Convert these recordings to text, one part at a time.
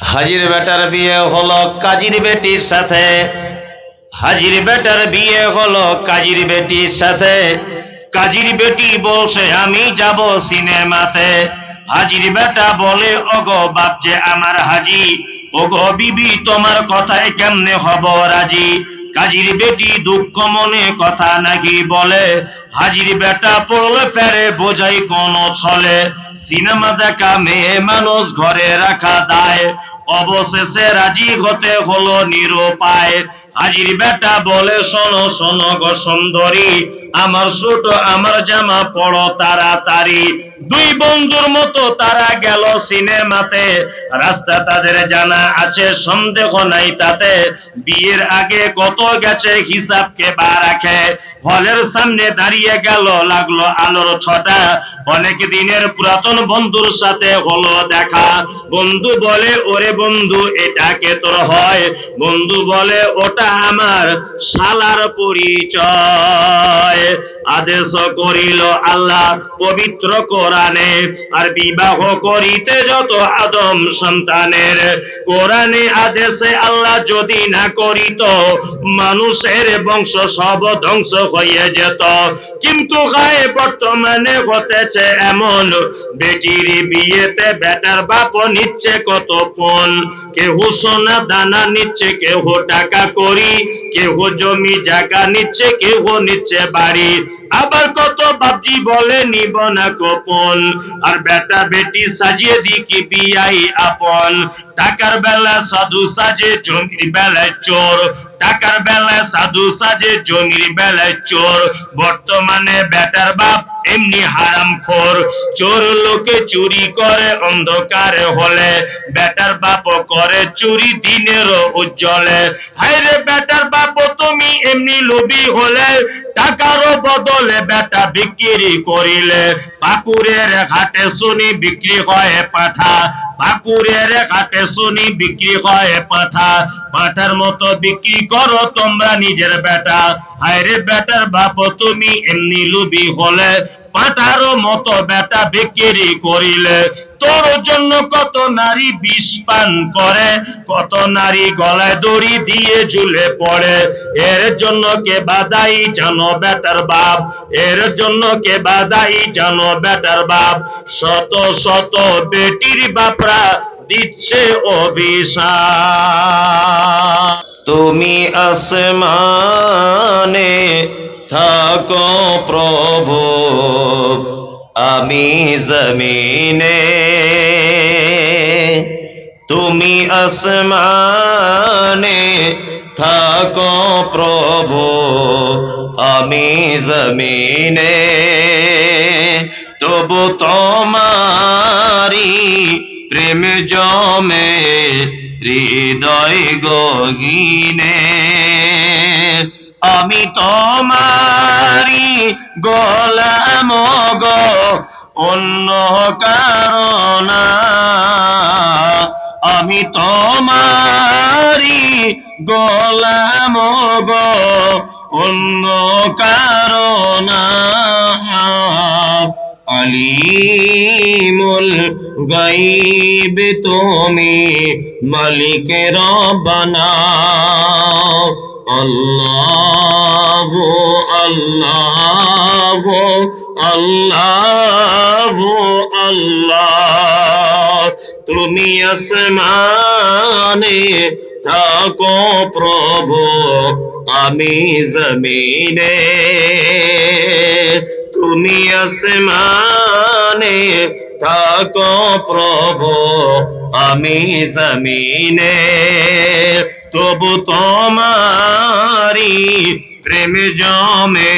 হাজির বেটার বিয়ে হলো কাজির বেটির সাথে। হাজির বেটার বিয়ে হলো কাজির বেটির সাথে। কাজীর বেটি বলছে, আমি যাব সিনেমাতে। হাজির বেটা বলে, ওগো বাপ যে আমার হাজি, ওগো বিবি, তোমার কথায় কেমনে হব রাজি? কাজির বেটি দুঃখ মনে কথা নাকি বলে। হাজির বেটা পড়লে ফেরে বোঝাই কোন ছলে। সিনেমা দেখা মেয়ে মানুষ ঘরে রাখা দায়। অবশেষে রাজি হতে হলো নিরুপায়। হাজির বেটা বলে শোনো শোনো গো সুন্দরী আমার ছোট, আমার জামা পড়ো তাড়াতাড়ি। দুই বন্ধুর মতো তারা গেল সিনেমাতে। রাস্তা তাদের জানা আছে, সন্দেহ নাই তাতে। বিয়ের আগে কত গেছে হিসাব কে বা রাখে। হলের সামনে দাঁড়িয়ে গেল, লাগল আলোর ছটা। অনেক দিনের পুরাতন বন্ধুর সাথে হলো দেখা। বন্ধু বলে, ওরে বন্ধু এটাকে তোর হয়? বন্ধু বলে, ওটা আমার শালার পরিচয়। আদেশ করিল আল্লাহ পবিত্র কোরআনে। আর বিবাহ করিতে যত আদম সন্তানের, কোরআনে আদেশে আল্লাহ যদি না করিত, মানুষের বংশ সব ধ্বংস হয়ে যেত। কিন্তু গায়ে বর্তমানে হতেছে এমন, বেটির বিয়েতে বেটার বাপ নিচ্ছে কত পণ কেহ সোনা দানা নিচ্ছে কেহ টাকা করি, কেহ জমি জায়গা নিচ্ছে কেহ নিচ্ছে বাড়ি। আবার কত বাপজি বলে, নিব না গোপন। আর বেটা বেটি সাজিয়ে দি কি বিয়াই আপন। টাকার বেলা সাধু সাজে, জমির বেলায় চোর। টাকার বেলায় সাধু সাজে, জমির বেলায় চোর। বর্তমানে বেটার বাপ এমনি হারাম খোর। চোর লোকে চুরি করে, অন্ধকারে হলে। বেটার বাপ করে চুরি দিনের উজ্জ্বলে। হাইরে বেটার বাপ তুমি এমনি লোভী হলে। টাকারও বদলে বেটা বিক্রি করিলে। পাকুরের ঘাটে শুনি বিক্রি হয় পাঠা। পাকুরের ঘাটে শুনি বিক্রি হয় পাঠা। পাঠার মতো বিক্রি করো তোমরা নিজের বেটা। হায়রে বেটার বাপ, তুমি এমনি লুবি হলে। পাঠারও মতো বেটা বিক্রি করিলে। তোর জন্য কত নারী বিষ পান করে, কত নারী গলায় দড়ি দিয়ে ঝুলে পড়ে। এর জন্য কে বাদাই জানো বেটার বাপ? এর জন্য কে বাদাই জানো বেটার বাপ? শত শত বেটির বাপরা দিচ্ছে অভিশাপ। তুমি আসমানে থাকো প্রভু। আমি জমিনে তুমি আসমানে থাকো প্রভু আমি জমিনে তবু তোমারি প্রেম জমে হৃদয় গগিনে। আমি তোমারি গোলাম গো, অন্য কারণা আমি তোমারি গোলাম গো, অন্য কারণা আলিমুল গাইব তুমি মালিকের রব্বানা আল্লাহ আল্লাহ আল্লাহ আল্লাহ। তুমি আসমানে থাকো প্রভু আমি জমিনে। তুমি আসমানে থাকো প্রভু আমি জমিনে তবু তোমারি প্রেম জমে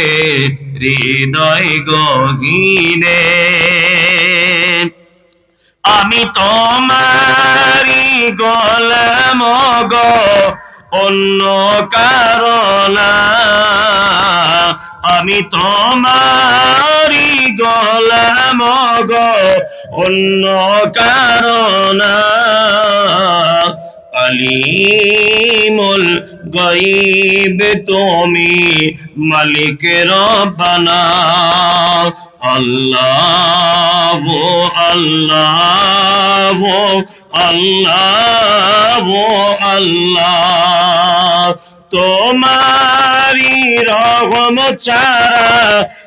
হৃদয় গগিনে। আমি তোমারি গোলাম গো অন্য কারণা আমি তোমারি গোলাম গো অন্য কারণা আলিমুল গরিব তুমি মালিক রব্বানা। আল্লাহ আল্লাহ আল্লাহ আল্লাহ। তোমারি রহম চারা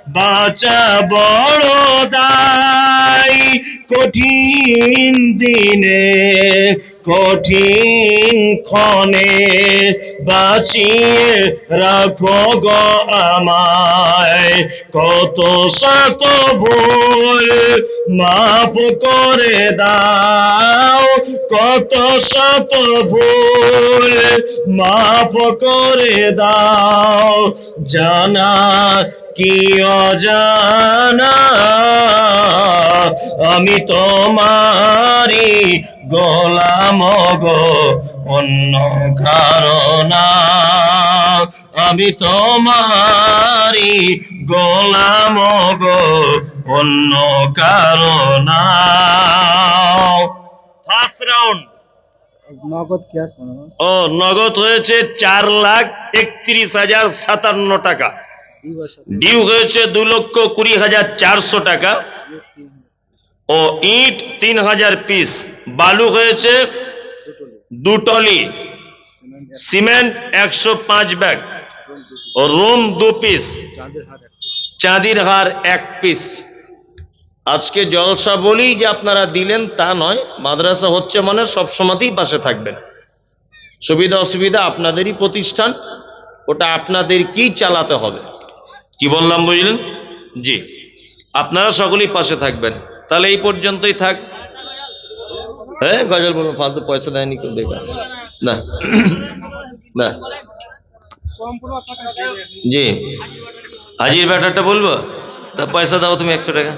বাঁচা বড় দায় কঠিন দিনে। কঠিন ক্ষণে বাঁচিয়ে রাখো গো আমায়। কত শত ভুল মাফ করে দাও, কত শত ভুল মাফ করে দাও। জানা কি অজানা? আমি তোমারি গোলাম গো অন্য কারণা। আমি তোমারি গোলাম গো অন্য কারণা। ফার্স্ট রাউন্ড নগদ ক্যাশ ও নগদ হয়েছে চার লাখ একত্রিশ হাজার সাতান্ন টাকা। ডিউ হয়েছে দু লক্ষ কুড়ি হাজার চারশো টাকা। ও ইট তিন হাজার পিস। বালু হয়েছে দু টলি। সিমেন্ট একশো পাঁচ ব্যাগ। ও রুম দু পিস। চাঁদের হার এক পিস। আজকে জলসা বলেই যে আপনারা দিলেন তা নয়, মাদ্রাসা হচ্ছে মানে সব সময়তেই পাশে থাকবেন। সুবিধা অসুবিধা আপনাদেরই প্রতিষ্ঠান, ওটা আপনাদের কি চালাতে হবে? কি বললাম বুঝলেন জি। আপনারা সকলেই পাশে থাকবেন। তাহলে এই পর্যন্তই থাক। হ্যাঁ গজল বলব, ফালতু পয়সা দেয়নি কেউ বেকার না। না। জি। হাজির ব্যাটারটা বলব? তা পয়সা দাও তুমি একশো টাকা।